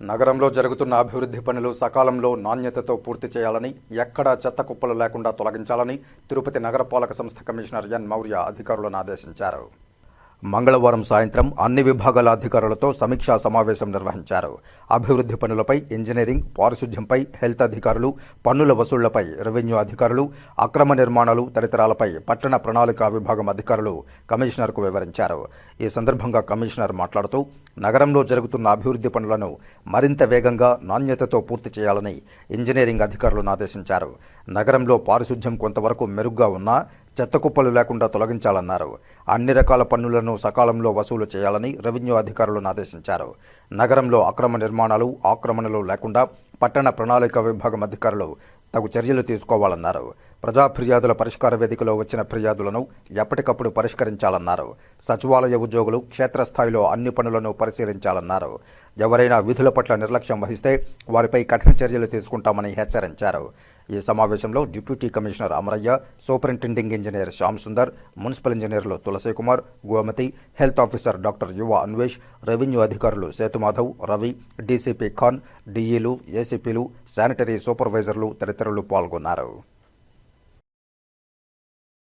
నగరంలో జరుగుతున్న అభివృద్ధి పనులు సకాలంలో నాణ్యతతో పూర్తి చేయాలని ఎక్కడా చెత్త కుప్పలు లేకుండా తొలగించాలని తిరుపతి నగరపాలక సంస్థ కమిషనర్ ఎన్ మౌర్య అధికారులను ఆదేశించారు. మంగళవారం సాయంత్రం అన్ని విభాగాల అధికారులతో సమీక్షా సమావేశం నిర్వహించారు. అభివృద్ధి పనులపై ఇంజనీరింగ్ పారిశుధ్యంపై హెల్త్ అధికారులు పన్నుల వసూళ్ళపై రెవెన్యూ అధికారులు అక్రమ నిర్మాణాలు తదితరాలపై పట్టణ ప్రణాళిక విభాగం అధికారులు కమిషనర్కు వివరించారు. ఈ సందర్భంగా కమిషనర్ మాట్లాడుతూ నగరంలో జరుగుతున్న అభివృద్ధి పనులను మరింత వేగంగా నాణ్యతతో పూర్తి చేయాలని ఇంజనీరింగ్ అధికారులను ఆదేశించారు. నగరంలో పారిశుధ్యం కొంతవరకు మెరుగ్గా ఉన్నా చెత్త కుప్పలు లేకుండా తొలగించాలన్నారు. అన్ని రకాల పన్నులను సకాలంలో వసూలు చేయాలని రెవెన్యూ అధికారులను ఆదేశించారు. నగరంలో అక్రమ నిర్మాణాలు ఆక్రమణలు లేకుండా పట్టణ ప్రణాళిక విభాగం అధికారులు తగు చర్యలు తీసుకోవాలన్నారు. ప్రజా ఫిర్యాదుల పరిష్కార వేదికలో వచ్చిన ఫిర్యాదులను ఎప్పటికప్పుడు పరిష్కరించాలన్నారు. సచివాలయ ఉద్యోగులు క్షేత్రస్థాయిలో అన్ని పనులను పరిశీలించాలన్నారు. ఎవరైనా విధుల పట్ల నిర్లక్ష్యం వహిస్తే వారిపై కఠిన చర్యలు తీసుకుంటామని హెచ్చరించారు. ఈ సమావేశంలో deputy commissioner Amaraiah superintending engineer Shyam Sundar municipal ఇంజనీర్లు Tulasi Kumar Gomathi health officer doctor Yuva Anvesh revenue అధికారులు సేతుమాధవ్ రవి డీసీపీ ఖాన్ డీఈలు ఏసీపీలు శానిటరీ సూపర్వైజర్లు తదితరులు పాల్గొన్నారు.